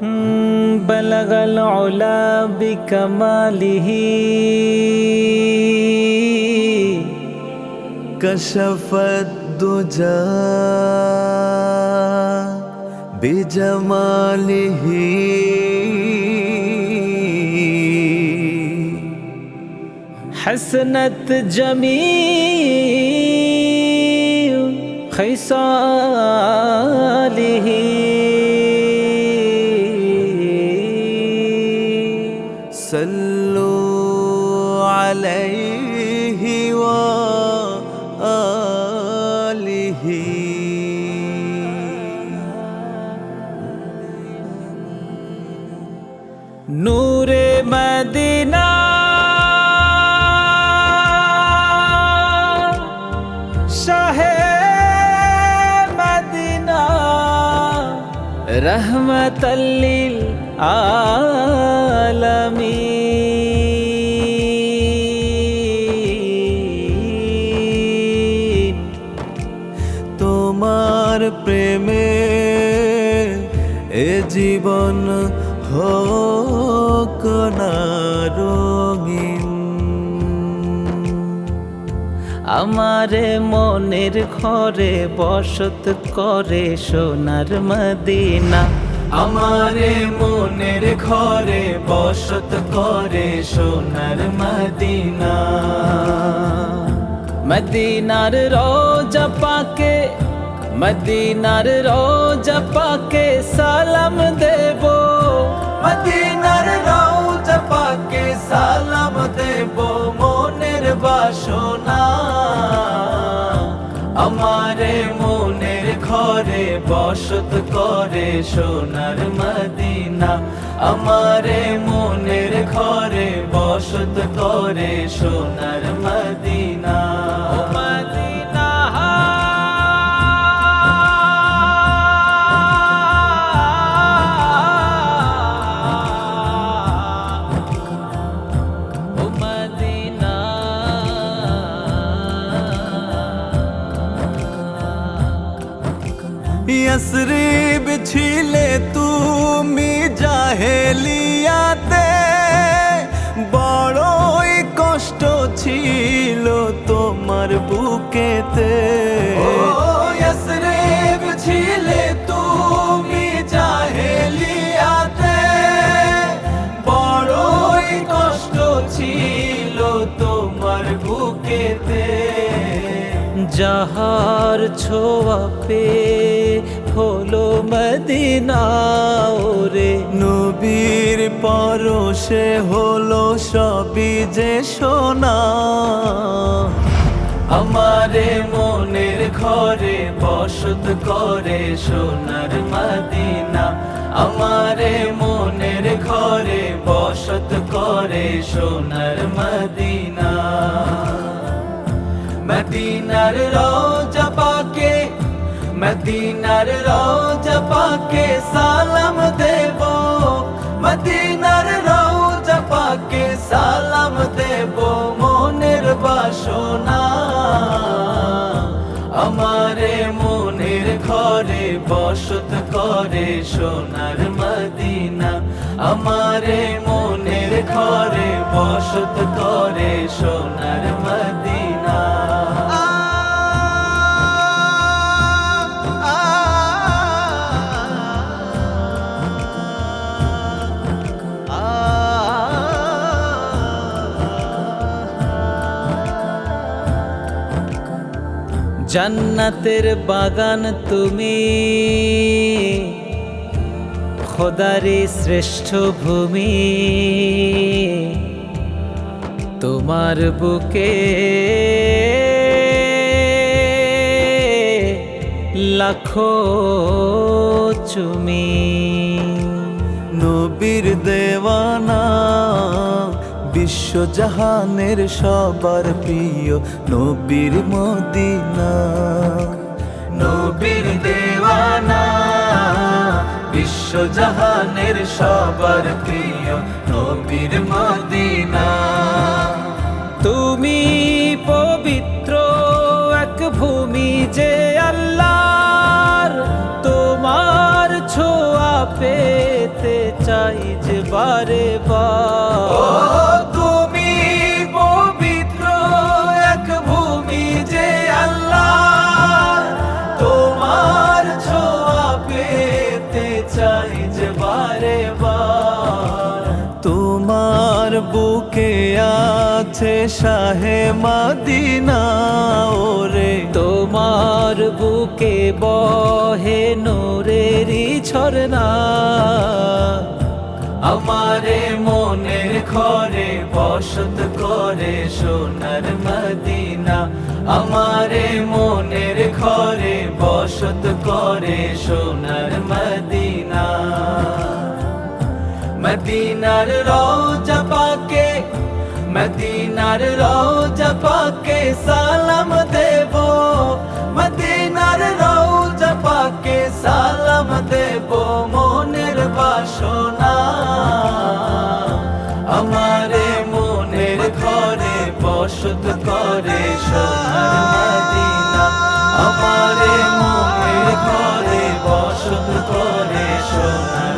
بلغ العلا بکمالہ کشف الدجا بجمالہ حسنت جمی خیصالہ হে নূরে Medina শাহে Medina রহমতল্লিল আলমী প্রেমে এ জীবন হোক না রঙিন। আমারে মনের ঘরে বসত করে সোনার মদিনা। আমারে মনের ঘরে বসত করে সোনার মদিনা। মদিনার রোজা পাকে মদিনার রোজা পাকে সালাম দেব। মদিনার রোজা পাকে সালাম দেব, মনের বাসনা। আমারে মনের ঘরে বসত করে সোনার মদিনা। আমারে মনের ঘরে বসত করে সোনার ইয়াসরিব ছিলে তুমি জাহেলিয়াতে বড়ই কষ্ট ছিল তোমার বুকেতে যাহার ছোঁয়া পে হলো মদিনা ওরে নবীর পরশে হলো সবই যে সোনা। আমারে মনের ঘরে বসত করে সোনার মদিনা। আমারে মনের ঘরে বসত করে সোনার মদিনা। মদিনার রোজা পাকে, মদিনার রোজা পাকে সালাম দেব। মদিনার রোজা পাকে সালাম দেব, মনের বাসনা। আমারে মনের ঘরে বসত করে সোনার মদিনা। আমারে মনের ঘরে বসত করে সোনার জান্নাতের বাগান তুমি। খোদারি শ্রেষ্ঠ ভূমি। তোমার বুকে লাখো চুমি। নবীর দেওয়ানা বিশ্বজাহানের সবার প্রিয় নবীর মদিনা। নবীর দেওয়ানা বিশ্বজাহানের সবার প্রিয় নবীর মদিনা। তুমি পবিত্র এক ভূমি যে আল্লাহর তোমার ছোঁয়া পেতে চাই যে বারে বার। বুকে আছে শাহে মাদিনা? ওরে তোমার বুকে বহে নোরেরই ঝরনা আমারে মনের ঘরে বসত করে সোনার মদিনা। আমারে মনের ঘরে বসত করে সোনার মদিনা। মদিনার রোজা পাকে মদিনার রোজা পাকে সালাম দেব। মদিনার রোজা পাকে সালাম দেব, মনের বাসনা। আমারে মনের ঘরে বসত করে মদিনা। আমারে মনের ঘরে বসত করে সোনার